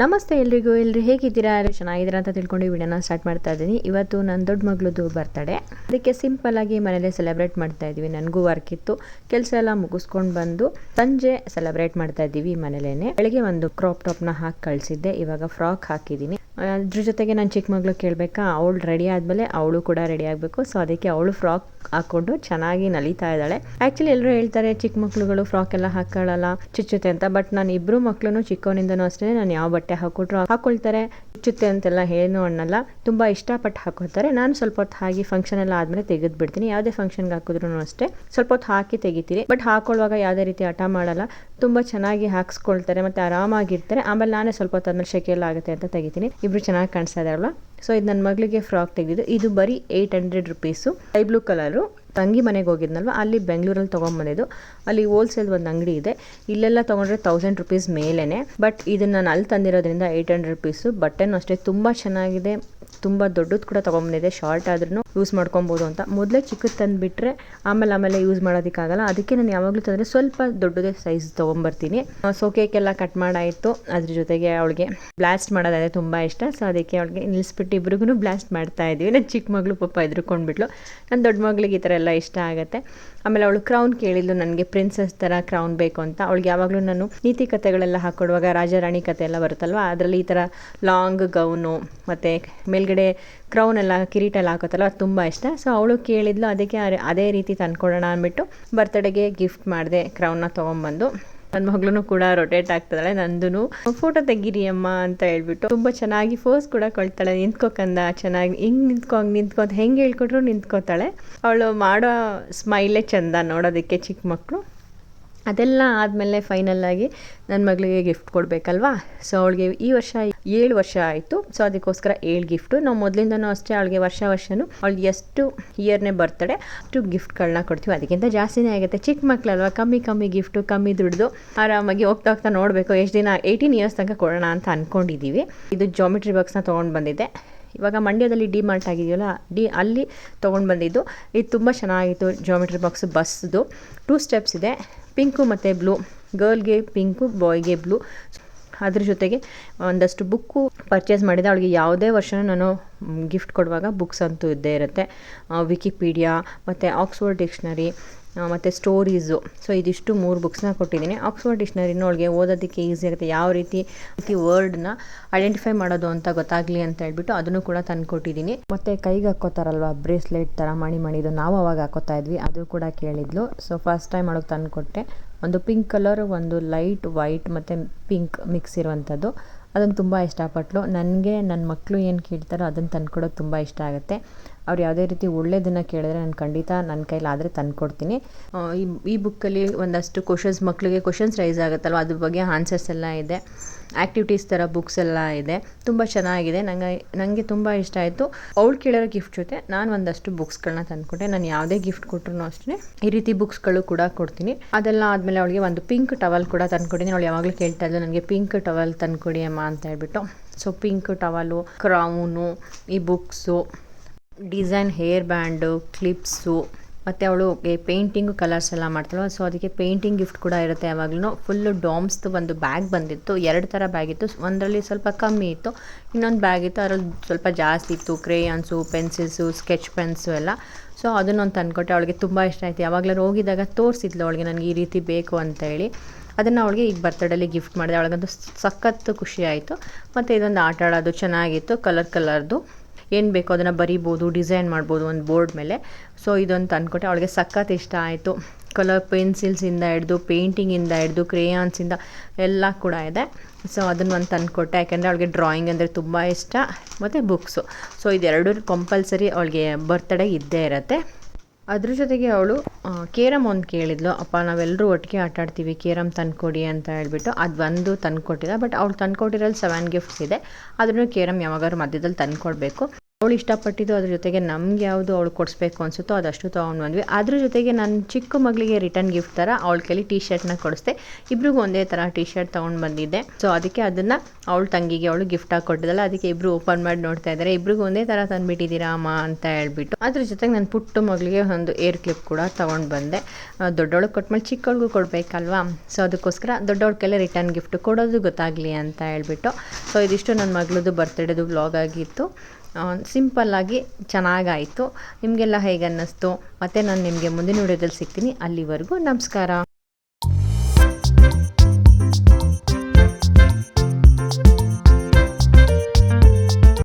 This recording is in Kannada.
ನಮಸ್ತೆ ಎಲ್ರಿಗೂ, ಎಲ್ರು ಹೇಗಿದ್ದೀರಾ? ಎಲ್ಲರೂ ಚೆನ್ನಾಗಿದ್ದೀರಾ ಅಂತ ತಿಳ್ಕೊಂಡು ವಿಡಿಯೋನ ಸ್ಟಾರ್ಟ್ ಮಾಡ್ತಾ ಇದ್ದೀನಿ. ಇವತ್ತು ನನ್ನ ದೊಡ್ಡ ಮಗಳದು ಬರ್ತಡೆ ಅದಕ್ಕೆ ಸಿಂಪಲ್ ಆಗಿ ಮನೇಲೆ ಸೆಲೆಬ್ರೇಟ್ ಮಾಡ್ತಾ ಇದ್ದೀವಿ. ನನಗೂ ವರ್ಕ್ ಇತ್ತು. ಕೆಲಸ ಎಲ್ಲ ಮುಗಿಸ್ಕೊಂಡು ಬಂದು ಸಂಜೆ ಸೆಲೆಬ್ರೇಟ್ ಮಾಡ್ತಾ ಇದ್ದೀವಿ ಮನೇಲೇನೆ. ಬೆಳಗ್ಗೆ ಒಂದು ಕ್ರಾಪ್ ಟಾಪ್ನ ಹಾಕಿ ಕಳಿಸಿದ್ದೆ. ಇವಾಗ ಫ್ರಾಕ್ ಹಾಕಿದ್ದೀನಿ. ಅದ್ರ ಜೊತೆಗೆ ನನ್ನ ಚಿಕ್ಕ ಮಗಳು ಕೇಳಬೇಕಾ? ಅವಳು ರೆಡಿ ಆದಮೇಲೆ ಅವಳು ಕೂಡ ರೆಡಿ ಆಗಬೇಕು. ಸೊ ಅದಕ್ಕೆ ಅವಳು ಫ್ರಾಕ್ ಹಾಕೊಂಡು ಚೆನ್ನಾಗಿ ನಲಿತಾ ಇದ್ದಾಳೆ. ಆ್ಯಕ್ಚುಲಿ ಎಲ್ಲರೂ ಹೇಳ್ತಾರೆ, ಚಿಕ್ಕ ಮಕ್ಳುಗಳು ಫ್ರಾಕ್ ಎಲ್ಲ ಹಾಕೊಳ್ಳಲ್ಲ ಚುಚ್ಚುತ್ತೆ ಅಂತ. ಬಟ್ ನಾನು ಇಬ್ಬರು ಮಕ್ಕಳು ಚಿಕ್ಕವನಿಂದನೂ ಅಷ್ಟೇ. ನಾನು ಯಾವ ಬಟ್ಟೆ ಹಾಕೊಟ್ರು ಹಾಕೊಳ್ತಾರೆ. ಮುಚ್ಚುತ್ತೆ ಅಂತೆಲ್ಲ ಏನು ಅನ್ನಲ್ಲ ತುಂಬ ಇಷ್ಟಪಟ್ಟು ಹಾಕೋತಾರೆ ನಾನು ಸ್ವಲ್ಪ ಹೊತ್ತು ಹಾಗೆ ಫಂಕ್ಷನ್ ಎಲ್ಲ ಆದಮೇಲೆ ತೆಗೆದು ಬಿಡ್ತೀನಿ ಯಾವುದೇ ಫಂಕ್ಷನ್ಗೆ ಹಾಕಿದ್ರು ಅಷ್ಟೇ. ಸ್ವಲ್ಪ ಹೊತ್ತು ಹಾಕಿ ತೆಗಿತೀನಿ ಬಟ್ ಹಾಕೊಳ್ಳುವಾಗ ಯಾವುದೇ ರೀತಿ ಹಠ ಮಾಡಲ್ಲ. ತುಂಬ ಚೆನ್ನಾಗಿ ಹಾಕ್ಸ್ಕೊಳ್ತಾರೆ. ಮತ್ತು ಆರಾಮಾಗಿರ್ತಾರೆ. ಆಮೇಲೆ ನಾನೇ ಸ್ವಲ್ಪ ಹೊತ್ತು ಆದ್ಮೇಲೆ ಶೆಕೆ ಎಲ್ಲ ಆಗುತ್ತೆ ಅಂತ ತೆಗಿತೀನಿ. ಇಬ್ರು ಚೆನ್ನಾಗಿ ಕಾಣಿಸ್ತಾ ಇದಾರಲ್ಲ ಸೊ ಇದು ನನ್ನ ಮಗಳಿಗೆ ಫ್ರಾಕ್ ತೆಗೆದಿದ್ದು ಇದು ಬರೀ eight hundred rupees sky blue colour ತಂಗಿ ಮನೆಗೆ ಹೋಗಿದ್ನಲ್ವ, ಅಲ್ಲಿ ಬೆಂಗಳೂರಲ್ಲಿ ತೊಗೊಂಬಂದಿದ್ದು. ಅಲ್ಲಿ ಹೋಲ್ಸೇಲ್ ಒಂದು ಅಂಗಡಿ ಇದೆ. ಇಲ್ಲೆಲ್ಲ ತೊಗೊಂಡ್ರೆ ತೌಸಂಡ್ ರುಪೀಸ್ ಮೇಲೇ ಬಟ್ ಇದನ್ನು ನಾನು ಅಲ್ಲಿ ತಂದಿರೋದ್ರಿಂದ ಏಯ್ಟ್ ಹಂಡ್ರೆಡ್ ರುಪೀಸು ಬಟ್ಟೆನೂ ಅಷ್ಟೇ, ತುಂಬ ಚೆನ್ನಾಗಿದೆ. ತುಂಬ ದೊಡ್ಡದು ಕೂಡ ತೊಗೊಂಬಂದಿದೆ. ಶಾರ್ಟ್ ಆದ್ರೂ ಯೂಸ್ ಮಾಡ್ಕೊಬೋದು ಅಂತ. ಮೊದಲೇ ಚಿಕ್ಕದು ತಂದುಬಿಟ್ರೆ ಆಮೇಲೆ ಆಮೇಲೆ ಯೂಸ್ ಮಾಡೋದಕ್ಕಾಗಲ್ಲ. ಅದಕ್ಕೆ ನಾನು ಯಾವಾಗಲೂ ತಂದರೆ ಸ್ವಲ್ಪ ದೊಡ್ಡದೇ ಸೈಜ್ ತೊಗೊಂಬರ್ತೀನಿ. ಸೊ ಕಟ್ ಮಾಡಾಯಿತು. ಅದ್ರ ಜೊತೆಗೆ ಅವಳಿಗೆ ಬ್ಲಾಸ್ಟ್ ಮಾಡೋದಾದರೆ ತುಂಬ ಇಷ್ಟ. ಸೊ ಅದಕ್ಕೆ ಅವಳಿಗೆ ನಿಲ್ಲಿಸ್ಬಿಟ್ಟು ಇಬ್ರಿಗೂ ಬ್ಲಾಸ್ಟ್ ಮಾಡ್ತಾ ಇದ್ವಿ. ನನ್ನ ಚಿಕ್ಕ ಮಗಳು ಪಾಪ ಎದ್ರುಕೊಂಡ್ಬಿಟ್ಲು ನನ್ನ ದೊಡ್ಡ ಮಗಳಿಗೆ ಈ ಥರ ಎಲ್ಲ ಇಷ್ಟ ಆಗುತ್ತೆ. ಆಮೇಲೆ ಅವಳು ಕ್ರೌನ್ ಕೇಳಿದ್ಲು, ನನಗೆ ಪ್ರಿನ್ಸಸ್ ಥರ ಕ್ರೌನ್ ಬೇಕು ಅಂತ. ಅವಳಿಗೆ ಯಾವಾಗಲೂ ನಾನು ನೀತಿ ಕಥೆಗಳೆಲ್ಲ ಹಾಕೊಡುವಾಗ ರಾಜಾರಾಣಿ ಕಥೆ ಎಲ್ಲ ಬರುತ್ತಲ್ವ, ಅದರಲ್ಲಿ ಈ ಥರ ಲಾಂಗ್ ಗೌನು ಮತ್ತು ಮೇಲ್ಗಡೆ ಕ್ರೌನ್ ಎಲ್ಲ ಕಿರೀಟ ಎಲ್ಲ ಹಾಕೋತಲ್ಲ ಅದು ತುಂಬ ಇಷ್ಟ. ಸೊ ಅವಳು ಕೇಳಿದ್ಲು, ಅದಕ್ಕೆ ಅದೇ ರೀತಿ ತಂದ್ಕೊಡೋಣ ಅಂದ್ಬಿಟ್ಟು ಬರ್ತ್ಡೇಗೆ ಗಿಫ್ಟ್ ಮಾಡಿದೆ ಕ್ರೌನ್ನ ತೊಗೊಂಬಂದು. ನನ್ನ ಮಗಳು ಕೂಡ ರೊಟೇಟ್ ಆಗ್ತದಾಳೆ ನಂದು ಫೋಟೋ ತೆಗೀರಿ ಅಮ್ಮ ಅಂತ ಹೇಳ್ಬಿಟ್ಟು ತುಂಬ ಚೆನ್ನಾಗಿ ಫೋಸ್ ಕೂಡ ಕೊಳ್ತಾಳೆ. ನಿಂತ್ಕೋಕಂದ ಚೆನ್ನಾಗಿ, ಹಿಂಗೆ ನಿಂತ್ಕೊ, ಹಂಗೆ ನಿಂತ್ಕೊ ಹೆಂಗೆ ಹೇಳ್ಕೊಟ್ರು ನಿಂತ್ಕೋತಾಳೆ. ಅವಳು ಮಾಡೋ ಸ್ಮೈಲೇ ಚಂದ ನೋಡೋದಕ್ಕೆ ಚಿಕ್ಕ ಮಕ್ಕಳು ಅದೆಲ್ಲ ಆದಮೇಲೆ ಆಗಿ ನನ್ನ ಮಗಳಿಗೆ ಗಿಫ್ಟ್ ಕೊಡಬೇಕಲ್ವಾ? ಸೊ ಅವಳಿಗೆ ಈ ವರ್ಷ ಏಳು ವರ್ಷ ಆಯಿತು. ಸೊ ಅದಕ್ಕೋಸ್ಕರ ಏಳು ಗಿಫ್ಟು ನಾವು ಮೊದಲಿಂದನೂ ಅಷ್ಟೇ ಅವಳಿಗೆ ವರ್ಷ ವರ್ಷವೂ ಅವಳು ಎಷ್ಟು ಇಯರ್ನೇ ಬರ್ತಡೆ ಅಷ್ಟು ಗಿಫ್ಟ್ಗಳನ್ನ ಕೊಡ್ತೀವಿ. ಅದಕ್ಕಿಂತ ಜಾಸ್ತಿನೇ ಆಗುತ್ತೆ. ಚಿಕ್ಕ ಮಕ್ಕಳಲ್ವ ಕಮ್ಮಿ ಕಮ್ಮಿ ಗಿಫ್ಟು ಕಮ್ಮಿ ದುಡ್ದು ಆರಾಮಾಗಿ ಹೋಗ್ತಾ ಹೋಗ್ತಾ ನೋಡಬೇಕು. ಎಷ್ಟು ದಿನ? ಏಯ್ಟೀನ್ ಇಯರ್ಸ್ ತನಕ ಕೊಡೋಣ ಅಂತ ಅಂದ್ಕೊಂಡಿದ್ದೀವಿ ಇದು ಜಾಮಿಟ್ರಿ ಬಾಕ್ಸ್ನ ತೊಗೊಂಡು ಬಂದಿದ್ದೆ ಇವಾಗ ಮಂಡ್ಯದಲ್ಲಿ ಡಿ ಮಾರ್ಟ್ ಆಗಿದೆಯಲ್ಲ, ಡಿ ಅಲ್ಲಿ ತೊಗೊಂಡು ಬಂದಿದ್ದು. ಇದು ತುಂಬ ಚೆನ್ನಾಗಿತ್ತು ಜಾಮಿಟ್ರಿ ಬಾಕ್ಸ್ ಬಸ್ದು. ಟೂ ಸ್ಟೆಪ್ಸ್ ಇದೆ. ಪಿಂಕು ಮತ್ತು ಬ್ಲೂ ಗರ್ಲ್ಗೆ ಪಿಂಕು ಬಾಯ್ಗೆ ಬ್ಲೂ ಅದ್ರ ಜೊತೆಗೆ ಒಂದಷ್ಟು ಬುಕ್ಕು ಪರ್ಚೇಸ್ ಮಾಡಿದೆ. ಅವಳಿಗೆ ಯಾವುದೇ ವರ್ಷವೂ ನಾನು ಗಿಫ್ಟ್ ಕೊಡುವಾಗ ಬುಕ್ಸ್ ಅಂತೂ ಇದ್ದೇ ಇರುತ್ತೆ. ವಿಕಿಪೀಡಿಯಾ ಮತ್ತು ಆಕ್ಸ್ಫರ್ಡ್ ಡಿಕ್ಷನರಿ ಮತ್ತು ಸ್ಟೋರೀಸು ಸೊ ಇದಿಷ್ಟು ಮೂರು ಬುಕ್ಸ್ನ ಕೊಟ್ಟಿದ್ದೀನಿ. ಆಕ್ಸ್ಫರ್ಡ್ ಡಿಕ್ಷನರಿನೂ ಅವಳಿಗೆ ಓದೋದಕ್ಕೆ ಈಸಿ ಆಗುತ್ತೆ. ಯಾವ ರೀತಿ ರೀತಿ ವರ್ಡ್ನ ಐಡೆಂಟಿಫೈ ಮಾಡೋದು ಅಂತ ಗೊತ್ತಾಗಲಿ ಅಂತ ಹೇಳ್ಬಿಟ್ಟು ಅದನ್ನು ಕೂಡ ತಂದು ಕೊಟ್ಟಿದ್ದೀನಿ. ಮತ್ತು ಕೈಗೆ ಹಾಕೋತಾರಲ್ವ ಬ್ರೇಸ್ಲೆಟ್ ಥರ ಮಣಿ ಮಣಿದು ನಾವು ಅವಾಗ ಹಾಕೋತಾ ಇದ್ವಿ. ಅದು ಕೂಡ ಕೇಳಿದ್ಲು. ಸೊ ಫಸ್ಟ್ ಟೈಮ್ ಅವಳಿಗೆ ತಂದು ಕೊಟ್ಟೆ. ಒಂದು ಪಿಂಕ್ ಕಲರ್ ಒಂದು ಲೈಟ್ ವೈಟ್ ಮತ್ತು ಪಿಂಕ್ ಮಿಕ್ಸ್ ಇರುವಂಥದ್ದು. ಅದನ್ನು ತುಂಬ ಇಷ್ಟಪಟ್ಟಲು ನನಗೆ ನನ್ನ ಮಕ್ಕಳು ಏನು ಕೇಳ್ತಾರೋ ಅದನ್ನು ತಂದ್ಕೊಡೋದು ತುಂಬ ಇಷ್ಟ ಆಗುತ್ತೆ. ಅವ್ರು ಯಾವುದೇ ರೀತಿ ಒಳ್ಳೆಯದನ್ನು ಕೇಳಿದ್ರೆ ನಾನು ಖಂಡಿತ ನನ್ನ ಕೈಲಾದರೆ ತಂದುಕೊಡ್ತೀನಿ. ಈ ಈ ಬುಕ್ಕಲ್ಲಿ ಒಂದಷ್ಟು ಕ್ವಶನ್ಸ್ ಮಕ್ಕಳಿಗೆ ಕ್ವಶನ್ಸ್ ರೈಸ್ ಆಗುತ್ತಲ್ವ? ಅದ್ರ ಬಗ್ಗೆ ಆನ್ಸರ್ಸ್ ಎಲ್ಲ ಇದೆ. ಆ್ಯಕ್ಟಿವಿಟೀಸ್ ಥರ ಬುಕ್ಸ್ ಎಲ್ಲ ಇದೆ. ತುಂಬ ಚೆನ್ನಾಗಿದೆ. ನನಗೆ ನನಗೆ ತುಂಬ ಇಷ್ಟ ಆಯಿತು. ಅವಳು ಕೇಳಿರೋ ಗಿಫ್ಟ್ ಜೊತೆ ನಾನು ಒಂದಷ್ಟು ಬುಕ್ಸ್ಗಳನ್ನ ತಂದುಕೊಟ್ಟೆ. ನಾನು ಯಾವುದೇ ಗಿಫ್ಟ್ ಕೊಟ್ಟರು ಅಷ್ಟೇ ಈ ರೀತಿ ಬುಕ್ಸ್ಗಳು ಕೂಡ ಕೊಡ್ತೀನಿ. ಅದೆಲ್ಲ ಆದಮೇಲೆ ಅವಳಿಗೆ ಒಂದು ಪಿಂಕ್ ಟವಲ್ ಕೂಡ ತಂದ್ಕೊಟ್ಟಿದ್ದೀನಿ. ಅವಳು ಯಾವಾಗಲೂ ಕೇಳ್ತಾ ಇದ್ಲು ನನಗೆ ಪಿಂಕ್ ಟವಲ್ ತಂದುಕೊಡಿ ಅಮ್ಮ ಅಂತ ಹೇಳ್ಬಿಟ್ಟು. ಸೊ ಪಿಂಕ್ ಟವಲು, ಕ್ರೌನು, ಈ books, design hair band, clips, ಮತ್ತು ಅವಳು ಪೇಂಟಿಂಗು ಕಲರ್ಸ್ ಎಲ್ಲ ಮಾಡ್ತಾಳೆ. ಸೊ ಅದಕ್ಕೆ ಪೇಂಟಿಂಗ್ ಗಿಫ್ಟ್ ಕೂಡ ಇರುತ್ತೆ ಯಾವಾಗಲೂ. ಫುಲ್ಲು ಡಾಮ್ಸ್ದು ಒಂದು ಬ್ಯಾಗ್ ಬಂದಿತ್ತು. ಎರಡು ಥರ ಬ್ಯಾಗ್ ಇತ್ತು. ಒಂದರಲ್ಲಿ ಸ್ವಲ್ಪ ಕಮ್ಮಿ ಇತ್ತು. ಇನ್ನೊಂದು ಬ್ಯಾಗ್ ಇತ್ತು. ಅದರಲ್ಲಿ ಸ್ವಲ್ಪ ಜಾಸ್ತಿ ಇತ್ತು. ಕ್ರೇಯಾನ್ಸು, ಪೆನ್ಸಿಲ್ಸು, ಸ್ಕೆಚ್ ಪೆನ್ಸು ಎಲ್ಲ. ಸೊ ಅದನ್ನೊಂದು ತಂದುಕೊಟ್ಟೆ. ಅವಳಿಗೆ ತುಂಬ ಇಷ್ಟ ಆಯಿತು. ಯಾವಾಗಲೂ ಹೋಗಿದ್ದಾಗ ತೋರಿಸಿದ್ಲು. ಅವಳಿಗೆ, ನನಗೆ ಈ ರೀತಿ ಬೇಕು ಅಂತ ಹೇಳಿ. ಅದನ್ನು ಅವಳಿಗೆ ಈಗ ಬರ್ತಡೇಲಿ ಗಿಫ್ಟ್ ಮಾಡಿದೆ. ಅವಳಿಗಂತೂ ಸಖತ್ತು ಖುಷಿ ಆಯಿತು. ಮತ್ತು ಇದೊಂದು ಆಟ ಆಡೋದು ಚೆನ್ನಾಗಿತ್ತು ಕಲರ್ ಕಲರ್ದು. ಏನು ಬೇಕೋ ಅದನ್ನು ಬರಿಬೋದು ಡಿಸೈನ್ ಮಾಡ್ಬೋದು ಒಂದು ಬೋರ್ಡ್ ಮೇಲೆ. ಸೊ ಇದೊಂದು ತಂದುಕೊಟ್ಟೆ. ಅವಳಿಗೆ ಸಖತ್ ಇಷ್ಟ ಆಯಿತು. ಕಲರ್ ಪೆನ್ಸಿಲ್ಸಿಂದ ಹಿಡ್ದು ಪೇಂಟಿಂಗಿಂದ ಹಿಡ್ದು ಕ್ರೇಯಾನ್ಸಿಂದ ಎಲ್ಲ ಕೂಡ ಇದೆ. ಸೊ ಅದನ್ನು ಒಂದು ತಂದುಕೊಟ್ಟೆ. ಯಾಕೆಂದರೆ ಅವಳಿಗೆ ಡ್ರಾಯಿಂಗ್ ಅಂದರೆ ತುಂಬ ಇಷ್ಟ. ಮತ್ತು ಬುಕ್ಸು ಸೊ ಇದೆರಡೂ ಕಂಪಲ್ಸರಿ ಅವಳಿಗೆ ಬರ್ತಡೇ ಇದ್ದೇ ಇರುತ್ತೆ. ಅದ್ರ ಜೊತೆಗೆ ಅವಳು ಕೇರಮ್ ಒಂದು ಕೇಳಿದ್ಲು, ಅಪ್ಪ ನಾವೆಲ್ಲರೂ ಒಟ್ಟಿಗೆ ಆಟ ಆಡ್ತೀವಿ ಕೇರಮ್ ತಂದುಕೊಡಿ ಅಂತ ಹೇಳ್ಬಿಟ್ಟು ಅದು ಒಂದು ತಂದುಕೊಟ್ಟಿಲ್ಲ ಬಟ್ ಅವಳು ತಂದ್ಕೊಟ್ಟಿರೋದು ಸೆವೆನ್ ಗಿಫ್ಟ್ಸ್ ಇದೆ ಆದ್ರೂ ಕೇರಮ್ ಯಾವಾಗಾದ್ರೂ ಮಧ್ಯದಲ್ಲಿ ತಂದ್ಕೊಡ್ಬೇಕು. ಅವಳು ಇಷ್ಟಪಟ್ಟಿದ್ದು ಅದ್ರ ಜೊತೆಗೆ ನಮ್ಗೆ ಯಾವುದು ಅವಳು ಕೊಡಿಸ್ಬೇಕು ಅನಿಸುತ್ತೋ ಅದಷ್ಟು ತೊಗೊಂಡು ಬಂದ್ವಿ. ಅದ್ರ ಜೊತೆಗೆ ನನ್ನ ಚಿಕ್ಕ ಮಗಳಿಗೆ ರಿಟರ್ನ್ ಗಿಫ್ಟ್ ಥರ ಅವಳ ಕೈಲಿ ಟೀ ಶರ್ಟ್ನ ಕೊಡಿಸ್ದೆ. ಇಬ್ರಿಗೂ ಒಂದೇ ಥರ ಟೀ ಶರ್ಟ್ ತೊಗೊಂಡು ಬಂದಿದ್ದೆ. ಸೊ ಅದಕ್ಕೆ ಅದನ್ನು ಅವಳ ತಂಗಿಗೆ ಅವಳು ಗಿಫ್ಟಾಗಿ ಕೊಟ್ಟಿದ್ದಲ್ಲ, ಅದಕ್ಕೆ ಇಬ್ಬರು ಓಪನ್ ಮಾಡಿ ನೋಡ್ತಾ ಇದ್ದಾರೆ ಇಬ್ರಿಗೂ ಒಂದೇ ಥರ ತಂದುಬಿಟ್ಟಿದ್ದೀರಾ ಅಮ್ಮ ಅಂತ ಹೇಳ್ಬಿಟ್ಟು. ಅದ್ರ ಜೊತೆಗೆ ನನ್ನ ಪುಟ್ಟ ಮಗಳಿಗೆ ಒಂದು ಏರ್ ಕ್ಲಿಪ್ ಕೂಡ ತೊಗೊಂಡು ಬಂದೆ. ದೊಡ್ಡವಳಿಗೆ ಕೊಟ್ಮೇಲೆ ಚಿಕ್ಕವಳಿಗೂ ಕೊಡಬೇಕಲ್ವಾ? ಸೊ ಅದಕ್ಕೋಸ್ಕರ ದೊಡ್ಡವಳ ಕೈಲೇ ರಿಟರ್ನ್ ಗಿಫ್ಟ್ ಕೊಡೋದು ಗೊತ್ತಾಗಲಿ ಅಂತ ಹೇಳ್ಬಿಟ್ಟು. ಸೊ ಇದಿಷ್ಟು ನನ್ನ ಮಗಳದು ಬರ್ತ್ಡೇದು ಬ್ಲಾಗ್ ಆಗಿತ್ತು. ಸಿಂಪಲ್ಲಾಗಿ ಚೆನ್ನಾಗಾಯಿತು. ನಿಮಗೆಲ್ಲ ಹೇಗೆ ಅನ್ನಿಸ್ತು ಮತ್ತು ನಾನು ನಿಮಗೆ ಮುಂದಿನ ವಿಡಿಯೋದಲ್ಲಿ ಸಿಗ್ತೀನಿ. ಅಲ್ಲಿವರೆಗೂ ನಮಸ್ಕಾರ.